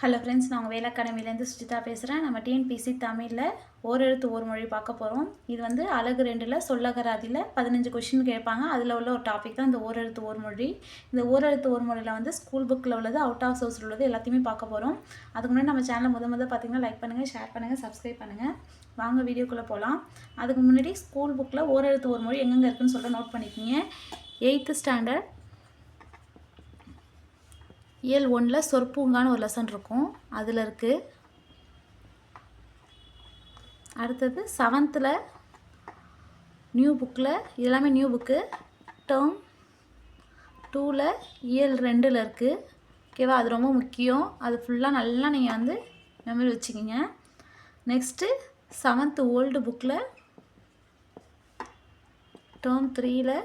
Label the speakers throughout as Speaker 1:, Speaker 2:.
Speaker 1: Hello friends நான் உங்கள் வேலை அகாடமிலேருந்து சுஜிதா பேசுகிறேன் நம்ம டிஎன்பிசி தமிழில் ஓரெழுத்து ஒரு மொழி பார்க்க போகிறோம் இது வந்து அழகு ரெண்டில் சொல்லகராதியில் பதினஞ்சு கொஷின் கேட்பாங்க. அதில் உள்ள ஒரு டாபிக் தான் இந்த ஓரெழுத்து ஒரு மொழி. இந்த ஓரெழுத்து ஒரு மொழியில் வந்து ஸ்கூல் புக்கில் உள்ளது அவுட் ஆஃப் சோர்ஸில் உள்ளது எல்லாத்தையுமே பார்க்க போகிறோம் அதுக்கு முன்னாடி நம்ம சேனலை முத முத பார்த்தீங்கன்னா லைக் பண்ணுங்கள் ஷேர் பண்ணுங்கள் சப்ஸ்கிரைப் பண்ணுங்கள் வாங்க வீடியோக்குள்ளே போகலாம் அதுக்கு முன்னாடி ஸ்கூல் புக்கில் ஓரெழுத்து ஒரு மொழி எங்கெங்கே இருக்குன்னு சொல்லிட்டு நோட் பண்ணிக்கிங்க. எயித்து ஸ்டாண்டர்ட் இயல் ஒன்றில் சொற்பூங்கான்னு ஒரு லெசன் இருக்கும். அதில் இருக்குது அடுத்தது செவன்த்தில் நியூ புக்கில் எல்லாமே நியூ புக்கு டேர்ம் டூவில் இயல் ரெண்டில் இருக்குது ஓகேவா அது ரொம்ப முக்கியம். அது ஃபுல்லாக நல்லா நீங்கள் வந்து மெமரி வச்சுக்கிங்க. நெக்ஸ்ட்டு செவன்த்து ஓல்டு புக்கில் டேர்ம் த்ரீயில்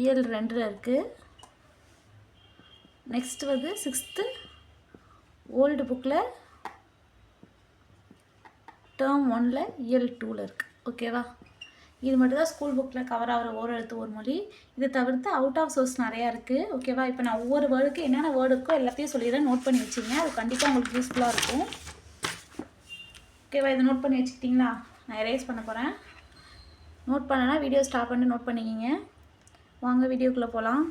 Speaker 1: இயல் ரெண்டில் இருக்குது நெக்ஸ்ட் வந்து சிக்ஸ்த்து ஓல்டு புக்கில் டேர்ம் ஒனில் இயல் டூவில் இருக்குது ஓகேவா இது மட்டும் தான் ஸ்கூல் புக்கில் கவர் ஆகிற ஓர் எழுத்து ஒரு மொழி. இதை தவிர்த்து அவுட் ஆஃப் சோர்ஸ் நிறையா இருக்குது ஓகேவா இப்போ நான் ஒவ்வொரு வேர்டுக்கு என்னென்ன வேர்டு இருக்கோ எல்லாத்தையும் சொல்லிடுறேன். நோட் பண்ணி வச்சுங்க. அது கண்டிப்பாக உங்களுக்கு யூஸ்ஃபுல்லாக இருக்கும். ஓகேவா இதை நோட் பண்ணி வச்சுக்கிட்டிங்களா? நான் எரேஸ் பண்ண போகிறேன் நோட் பண்ணனா வீடியோ ஸ்டாப் பண்ணி நோட் பண்ணிக்கிங்க. வாங்க வீடியோக்குள்ளே போகலாம்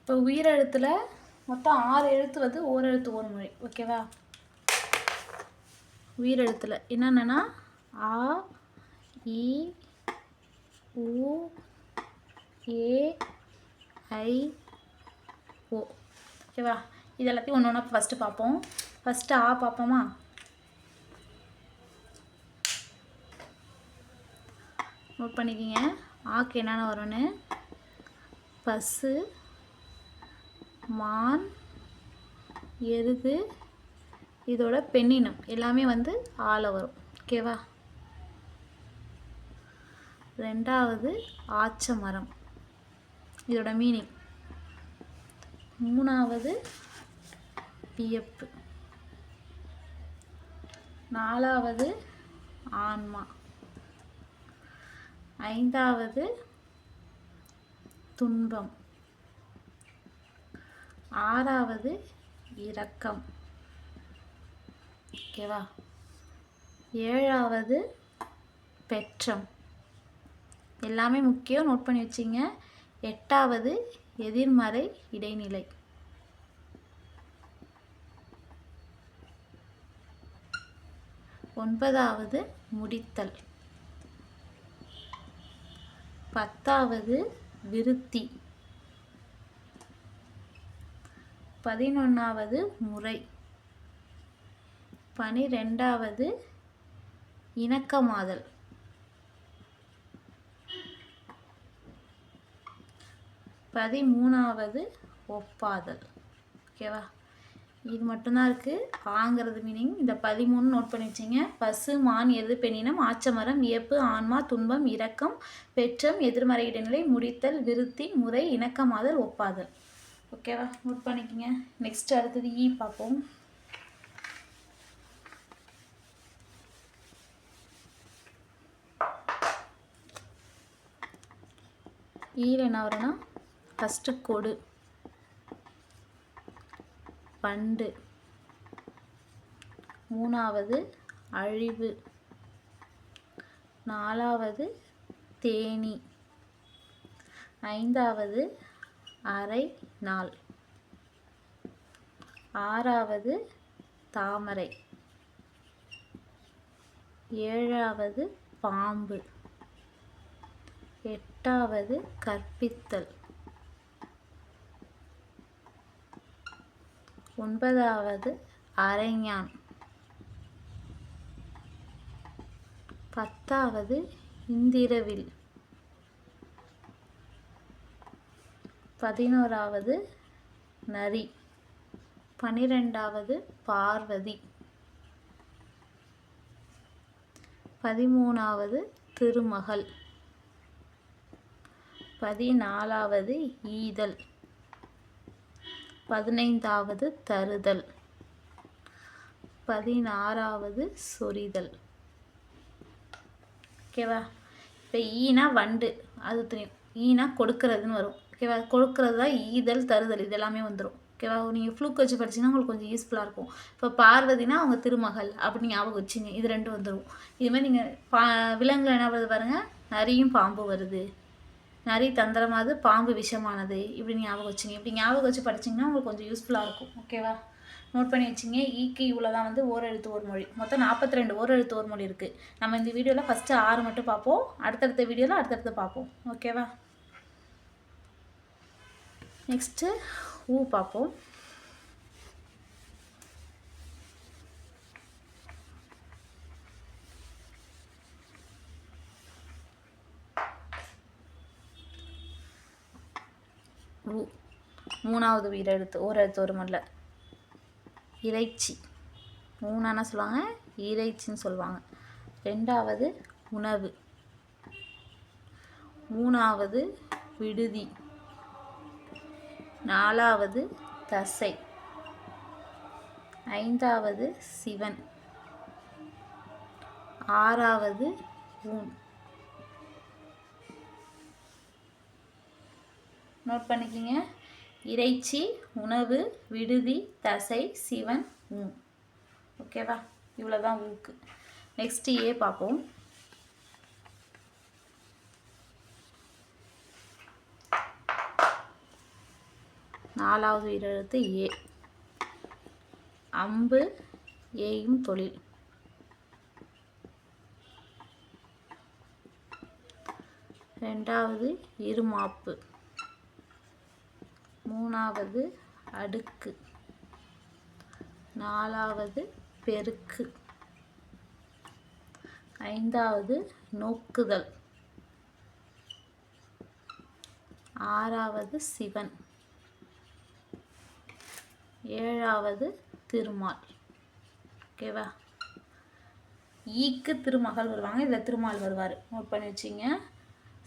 Speaker 1: இப்போ உயிரெழுத்தில் மொத்தம் ஆறு எழுத்து வந்து ஓரெழுத்து ஒரு மொழி ஓகேவா? உயிரெழுத்தில் என்னென்னா ஆ இ உ ஏ ஐ ஓ ஓகேவா? இது எல்லாத்தையும் ஒன்று ஒன்றா ஃபஸ்ட்டு பார்ப்போம். ஃபஸ்ட்டு ஆ பார்ப்போமா? நோட் பண்ணிக்கிங்க. ஆக்கு என்னென்ன வரும்னு? பஸ்ஸு மான் எருது இதோட பெண்ணினம். எல்லாமே வந்து ஆள வரும். ஓகேவா ரெண்டாவது ஆச்ச மரம் இதோட மீனிங் மூணாவது வியப்பு. நாலாவது ஆன்மா. ஐந்தாவது துன்பம். ஆறாவது இரக்கம். ஓகேவா ஏழாவது பெற்றம். எல்லாமே முக்கியம். நோட் பண்ணி வச்சிங்க. எட்டாவது எதிர்மறை இடைநிலை. ஒன்பதாவது முடித்தல். பத்தாவது விருத்தி. பதினொன்றாவது முறை. பனிரெண்டாவது இணக்கமாதல். பதிமூணாவது ஒப்பாதல். ஓகேவா இது மட்டும்தான் இருக்குது ஆங்கிறது மீனிங் இந்த பதிமூணு நோட் பண்ணி வச்சிங்க. பசு மான் எது பெண்ணினம் ஆச்சமரம் வியப்பு ஆன்மா துன்பம் இரக்கம் பெற்றம் எதிர்மறை இடைநிலை முடித்தல் விருத்தி முறை இணக்கமாதல் ஒப்பாதல். ஓகேவா நோட் பண்ணிக்கோங்க. நெக்ஸ்ட் அடுத்தது இ பார்ப்போம். E ஈயில் என்ன வரும்னா ஃபஸ்ட்டு கொடு. பண்டு. மூணாவது அழிவு. நாலாவது தேனி. ஐந்தாவது அரை நாள். ஆறாவது தாமரை. ஏழாவது பாம்பு. எட்டாவது கற்பித்தல். ஒன்பதாவது அரைஞான். பத்தாவது இந்திரவில். பதினோராவது நரி பனிரெண்டாவது பார்வதி பதிமூணாவது திருமகள் பதினாலாவது ஈதல் பதினைந்தாவது தருதல் பதினாறாவது சொரிதல். ஓகேவா இப்போ ஈனா வண்டு அது தெரியும். ஈனா கொடுக்கறதுன்னு வரும். ஓகேவா? கொடுக்கறது தான் ஈதல் தருதல். இது எல்லாமே வந்துடும் ஓகேவா? நீங்கள் ஃப்ளூக் வச்சு படிச்சிங்கன்னா உங்களுக்கு கொஞ்சம் யூஸ்ஃபுல்லாக இருக்கும். இப்போ பார்வதினா அவங்க திருமகள் அப்படி ஞாபகம் வச்சுங்க. இது ரெண்டும் வந்துடும் இதுமாதிரி நீங்கள் பா விலங்குகள் என்ன வருது பாருங்கள் நிறையும் பாம்பு வருது. நிறைய தந்திரமானது பாம்பு விஷமானது. இப்படி ஞாபகம் வச்சுங்க. இப்படி ஞாபகம் வச்சு படிச்சிங்கன்னா உங்களுக்கு கொஞ்சம் யூஸ்ஃபுல்லாக இருக்கும். ஓகேவா? நோட் பண்ணி வச்சுங்க. ஈக்கு இவ்வளோ தான் வந்து ஓரெழுத்து ஒரு மொழி. மொத்தம் நாற்பத்தி ரெண்டு ஓரெழுத்து ஒரு மொழி இருக்குது நம்ம இந்த வீடியோவில் ஃபஸ்ட்டு ஆறு மட்டும் பார்ப்போம். அடுத்தடுத்த வீடியோவில் அடுத்தடுத்து பார்ப்போம். ஓகேவா? நெக்ஸ்ட்டு ஊ பார்ப்போம் ஊ. மூணாவது உயிரெழுத்து ஓரெழுத்து ஒரு மல்ல இறைச்சி. மூணானா சொல்லுவாங்க? இறைச்சின்னு சொல்லுவாங்க. ரெண்டாவது உணவு. மூணாவது விடுதி. நாலாவது தசை. ஐந்தாவது சிவன். ஆறாவது ஊன். நோட் பண்ணிக்கிங்க. இறைச்சி உணவு விடுதி தசை சிவன் ஊ ஓகேவா? இவ்வளோதான் ஊக்கு. நெக்ஸ்ட் ஏ பார்ப்போம். நாலாவது உயிரெழுத்து ஏ. அம்பு ஏயும் தொழில். ரெண்டாவது இருமாப்பு. மூணாவது அடுக்கு. நாலாவது பெருக்கு. ஐந்தாவது நோக்குதல். ஆறாவது சிவன். ஏழாவது திருமால். ஓகேவா ஈக்கு திருமகள் வருவாங்க இதில் திருமால் வருவார். நோட் பண்ணி வச்சிங்க.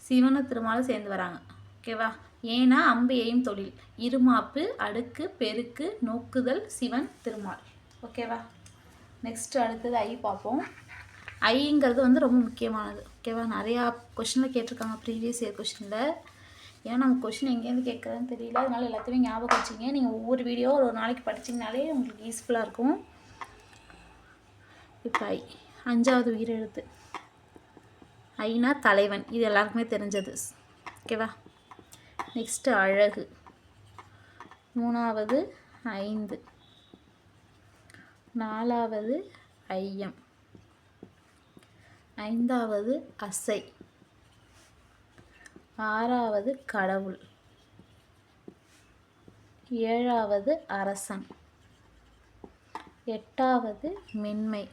Speaker 1: சிவனும் திருமாலும் சேர்ந்து வராங்க. ஓகேவா ஏன்னா அம்பு எய்ம் தொழில். இருமாப்பு அடுக்கு பெருக்கு நோக்குதல் சிவன் திருமால். ஓகேவா நெக்ஸ்ட் அடுத்தது ஐ பார்ப்போம். ஐங்கிறது வந்து ரொம்ப முக்கியமானது. ஓகேவா நிறையா கொஷினில் கேட்டிருக்காங்க ப்ரீவியஸ் இயர் கொஷினில் ஏன்னா நம்ம கொஷின் எங்கேருந்து கேட்குறதுன்னு தெரியல. அதனால எல்லாத்தையுமே ஞாபகம் வச்சிங்க நீங்கள் ஒவ்வொரு வீடியோ ஒரு ஒரு நாளைக்கு படிச்சிங்கனாலே உங்களுக்கு யூஸ்ஃபுல்லாக இருக்கும். இப்போ ஐ அஞ்சாவது உயிரெழுத்து ஐனா தலைவன். இது எல்லாருக்குமே தெரிஞ்சது. ஓகேவா நெக்ஸ்ட்டு அழகு. மூணாவது ஐந்து. நாலாவது ஐயம். ஐந்தாவது அசை. ஆறாவது கடவுள். ஏழாவது அரசன். எட்டாவது மென்மை.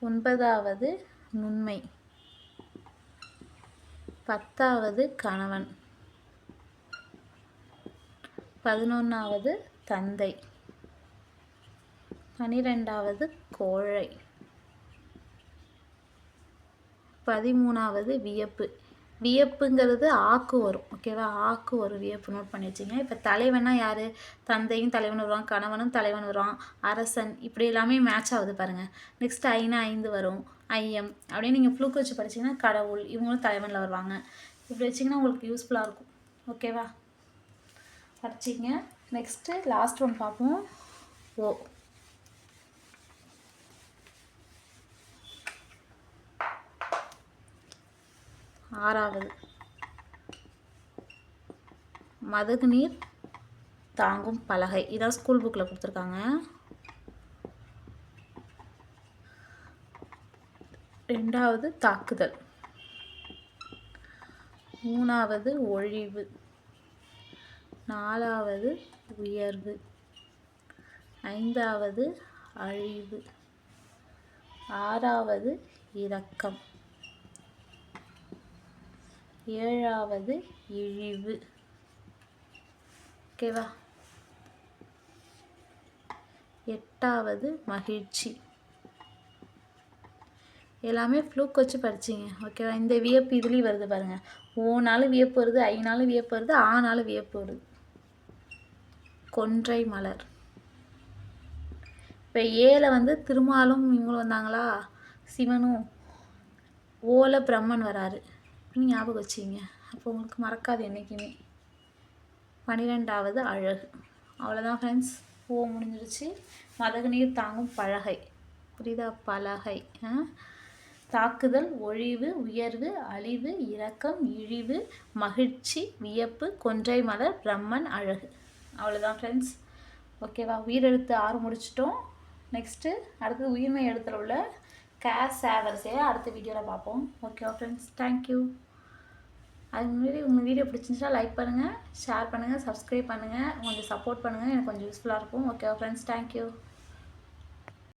Speaker 1: ஒன்பதாவது நுண்மை. பத்தாவது கணவன். பதினொன்றாவது தந்தை. பனிரெண்டாவது கோழை. பதிமூணாவது வியப்பு. வியப்புங்கிறது ஆக்கு வரும். ஓகேவா ஆக்கு வரும் வியப்பு நோட் பண்ணி வச்சுங்க இப்போ தலைவனா யார்? தந்தையும் தலைவன் வருவான் கணவனும் தலைவன் வருவான் அரசன். இப்படி எல்லாமே மேட்ச் ஆகுது பாருங்கள் நெக்ஸ்ட் ஐநா ஐந்து வரும். ஐயம். அப்படியே நீங்கள் ஃப்ளூக்கு வச்சு படிச்சிங்கன்னா கடவுள் இவங்களும் தலைவனில் வருவாங்க. இப்படி வச்சிங்கன்னா உங்களுக்கு யூஸ்ஃபுல்லாக இருக்கும். ஓகேவா படிச்சிங்க நெக்ஸ்ட்டு லாஸ்ட் ஒன் பார்ப்போம். ஓ. ஆறாவது. மதகு நீர் தாங்கும் பலகை. இதான் ஸ்கூல் புக்கில் கொடுத்துருக்காங்க. ரெண்டாவது தாக்குதல். மூணாவது ஒழிவு. நாலாவது உயர்வு. ஐந்தாவது அழிவு. ஆறாவது இரக்கம். ஏழாவது இழிவு. ஓகேவா எட்டாவது மகிழ்ச்சி. எல்லாமே ஃப்ளூக் வச்சு படிச்சிங்க. ஓகேவா இந்த வியப்பு இதுலேயும் வருது பாருங்கள் ஓனாலும் வியப்பு வருது ஐநாளும் வியப்பு வருது ஆனாலும் வியப்பு வருது. கொன்றை மலர். இப்போ ஏல வந்து திருமாலும் இவங்களும் வந்தாங்களா? சிவனும். ஓல பிரம்மன் வராரு. அப்படின்னு ஞாபகம் வச்சிங்க. அப்போ உங்களுக்கு மறக்காது என்றைக்குமே பன்னிரெண்டாவது அழகு. அவ்வளோதான் ஃப்ரெண்ட்ஸ் ஓ முடிஞ்சிருச்சு. மதகு நீர் தாங்கும் பழகை புரியுதா? பலகை. தாக்குதல் ஒழிவு உயர்வு அழிவு இரக்கம் இழிவு மகிழ்ச்சி வியப்பு கொன்றை மலர் பிரம்மன் அழகு. அவ்வளோதான் ஃப்ரெண்ட்ஸ் ஓகேவா உயிரெழுத்து ஆறு முடிச்சிட்டோம். நெக்ஸ்ட்டு அடுத்தது உயிர்மை எழுத்தில் உள்ள கேஸ் சேவர்ஸே அடுத்த வீடியோவில் பார்ப்போம். ஓகேவா ஃப்ரெண்ட்ஸ் தேங்க்யூ அது முன்னாடி உங்கள் வீடியோ பிடிச்சிருந்துச்சா லைக் பண்ணுங்கள் ஷேர் பண்ணுங்கள் சப்ஸ்கிரைப் பண்ணுங்கள் கொஞ்சம் சப்போர்ட் பண்ணுங்கள் எனக்கு கொஞ்சம் யூஸ்ஃபுல்லாக இருக்கும். ஓகேவா ஃப்ரெண்ட்ஸ் தேங்க்யூ